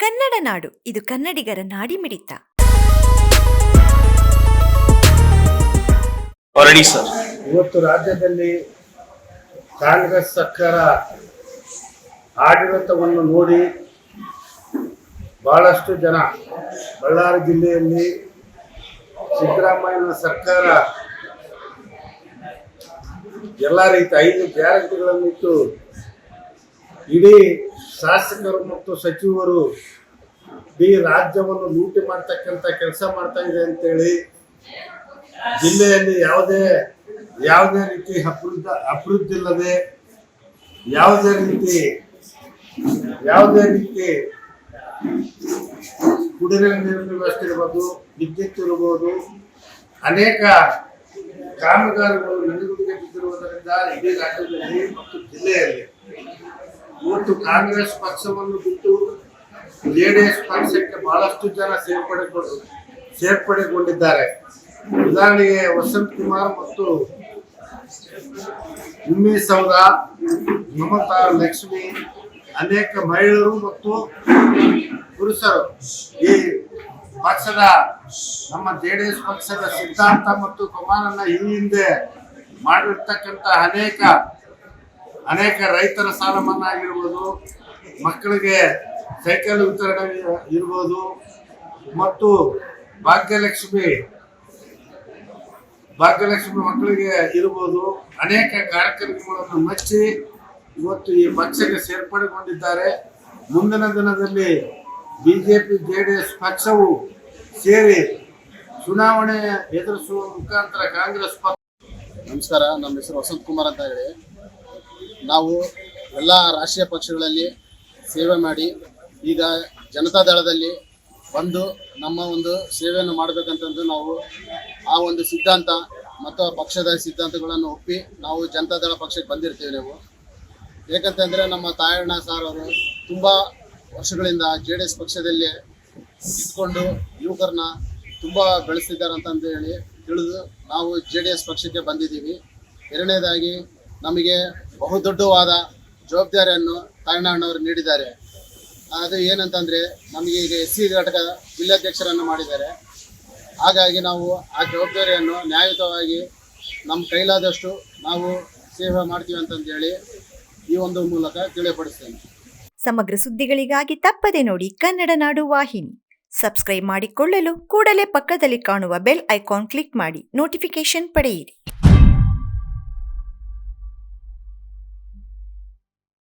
ಕನ್ನಡ ನಾಡು ಇದು ಕನ್ನಡಿಗರ ನಾಡಿ ಮಿಡಿತ ಸರ್. ಇವತ್ತು ರಾಜ್ಯದಲ್ಲಿ ಕಾಂಗ್ರೆಸ್ ಸರ್ಕಾರ ಆಡಳಿತವನ್ನು ನೋಡಿ ಬಹಳಷ್ಟು ಜನ ಬಳ್ಳಾರಿ ಜಿಲ್ಲೆಯಲ್ಲಿ ಸಿದ್ದರಾಮಯ್ಯನ ಸರ್ಕಾರ ಎಲ್ಲ ರೀತಿ ಐದು ಗ್ಯಾರಂಟಿಗಳನ್ನಿಟ್ಟು ಇಡೀ ಶಾಸಕರು ಮತ್ತು ಸಚಿವರು ಇಡೀ ರಾಜ್ಯವನ್ನು ಲೂಟಿ ಮಾಡ್ತಕ್ಕಂಥ ಕೆಲಸ ಮಾಡ್ತಾ ಇದೆ ಅಂತೇಳಿ ಜಿಲ್ಲೆಯಲ್ಲಿ ಯಾವುದೇ ಯಾವುದೇ ರೀತಿ ಅಭಿವೃದ್ಧ, ಅಭಿವೃದ್ಧಿ ಇಲ್ಲದೆ ಯಾವುದೇ ರೀತಿ ಯಾವುದೇ ರೀತಿ ಕುಡಿಯುವ ನೀರಿನ ವ್ಯವಸ್ಥೆ ಇರ್ಬೋದು, ವಿದ್ಯುತ್ ಇರ್ಬೋದು, ಅನೇಕ ಕಾಮಗಾರಿಗಳು ನೆನೆಗುದಿಗೆ ಬಿದ್ದಿರುವುದರಿಂದ ಇಡೀ ರಾಜ್ಯದಲ್ಲಿ ಮತ್ತು ಇವತ್ತು ಕಾಂಗ್ರೆಸ್ ಪಕ್ಷವನ್ನು ಬಿಟ್ಟು ಜೆ ಡಿ ಎಸ್ ಪಕ್ಷಕ್ಕೆ ಬಹಳಷ್ಟು ಜನ ಸೇರ್ಪಡೆಗೊಂಡು, ಸೇರ್ಪಡೆಗೊಂಡಿದ್ದಾರೆ. ಉದಾಹರಣೆಗೆ ವಸಂತ್ ಕುಮಾರ್ ಮತ್ತು ಉಮ್ಮಿ ಸೌದ ಮಮತಾ, ಲಕ್ಷ್ಮಿ, ಅನೇಕ ಮಹಿಳೆಯರು ಮತ್ತು ಪುರುಷರು ಈ ಪಕ್ಷದ, ನಮ್ಮ ಜೆ ಡಿ ಎಸ್ ಪಕ್ಷದ ಸಿದ್ಧಾಂತ ಮತ್ತು ಕುಮಾರನ್ನ ಈ ಹಿಂದೆ ಮಾಡಿರ್ತಕ್ಕಂಥ ಅನೇಕ ಅನೇಕ ರೈತರ ಸಾಲ ಮನ್ನಾ ಆಗಿರ್ಬೋದು, ಮಕ್ಕಳಿಗೆ ಸೈಕಲ್ ವಿತರಣೆ ಇರ್ಬೋದು, ಮತ್ತು ಭಾಗ್ಯಲಕ್ಷ್ಮಿ ಭಾಗ್ಯಲಕ್ಷ್ಮಿ ಮಕ್ಕಳಿಗೆ ಇರ್ಬೋದು, ಅನೇಕ ಕಾರ್ಯಕ್ರಮಗಳನ್ನು ಮೆಚ್ಚಿ ಇವತ್ತು ಈ ಪಕ್ಷಕ್ಕೆ ಸೇರ್ಪಡೆಗೊಂಡಿದ್ದಾರೆ. ಮುಂದಿನ ದಿನದಲ್ಲಿ ಬಿಜೆಪಿ ಜೆ ಡಿ ಎಸ್ ಪಕ್ಷವು ಸೇರಿ ಚುನಾವಣೆ ಎದುರಿಸುವ ಮುಖಾಂತರ ಕಾಂಗ್ರೆಸ್ ಪಕ್ಷ ನಮಸ್ಕಾರ, ನಮ್ಮ ಹೆಸರು ವಸಂತ್ ಕುಮಾರ್ ಅಂತ ಹೇಳಿ. ನಾವು ಎಲ್ಲ ರಾಷ್ಟ್ರೀಯ ಪಕ್ಷಗಳಲ್ಲಿ ಸೇವೆ ಮಾಡಿ ಈಗ ಜನತಾ ದಳದಲ್ಲಿ ಬಂದು ನಮ್ಮ ಒಂದು ಸೇವೆಯನ್ನು ಮಾಡಬೇಕಂತಂದು ನಾವು ಆ ಒಂದು ಸಿದ್ಧಾಂತ ಮತ್ತು ಪಕ್ಷದ ಸಿದ್ಧಾಂತಗಳನ್ನು ಒಪ್ಪಿ ನಾವು ಜನತಾ ದಳ ಪಕ್ಷಕ್ಕೆ ಬಂದಿರ್ತೀವಿ ನಾವು. ಏಕಂತಂದರೆ ನಮ್ಮ ತಾಯಣ್ಣ ಸಾರ್ ಅವರು ತುಂಬ ವರ್ಷಗಳಿಂದ ಜೆ ಡಿ ಎಸ್ ಪಕ್ಷದಲ್ಲಿ ಇದ್ಕೊಂಡು ಯುವಕರನ್ನ ತುಂಬ ಬೆಳೆಸ್ತಿದ್ದಾರೆ ಅಂತಂದು ಹೇಳಿ ತಿಳಿದು ನಾವು ಜೆ ಡಿ ಎಸ್ ಪಕ್ಷಕ್ಕೆ ಬಂದಿದ್ದೀವಿ. ಎರಡನೇದಾಗಿ ನಮಗೆ ಬಹುದೊಡ್ಡವಾದ ಜವಾಬ್ದಾರಿಯನ್ನು ತಾಯಣ್ಣನವರು ನೀಡಿದ್ದಾರೆ. ಅದು ಏನಂತಂದರೆ, ನಮಗೆ ಈಗ ಎಸ್ ಸಿ ಘಟಕ ಜಿಲ್ಲಾಧ್ಯಕ್ಷರನ್ನು ಮಾಡಿದ್ದಾರೆ. ಹಾಗಾಗಿ ನಾವು ಆ ಜವಾಬ್ದಾರಿಯನ್ನು ನ್ಯಾಯಯುತವಾಗಿ ನಮ್ಮ ಕೈಲಾದಷ್ಟು ನಾವು ಸೇವೆ ಮಾಡ್ತೀವಿ ಅಂತಂದೇಳಿ ಈ ಒಂದು ಮೂಲಕ ತಿಳಿಯಪಡಿಸ್ತೇನೆ. ಸಮಗ್ರ ಸುದ್ದಿಗಳಿಗಾಗಿ ತಪ್ಪದೆ ನೋಡಿ ಕನ್ನಡ ನಾಡು ವಾಹಿನಿ. ಸಬ್ಸ್ಕ್ರೈಬ್ ಮಾಡಿಕೊಳ್ಳಲು ಕೂಡಲೇ ಪಕ್ಕದಲ್ಲಿ ಕಾಣುವ ಬೆಲ್ ಐಕಾನ್ ಕ್ಲಿಕ್ ಮಾಡಿ ನೋಟಿಫಿಕೇಶನ್ ಪಡೆಯಿರಿ.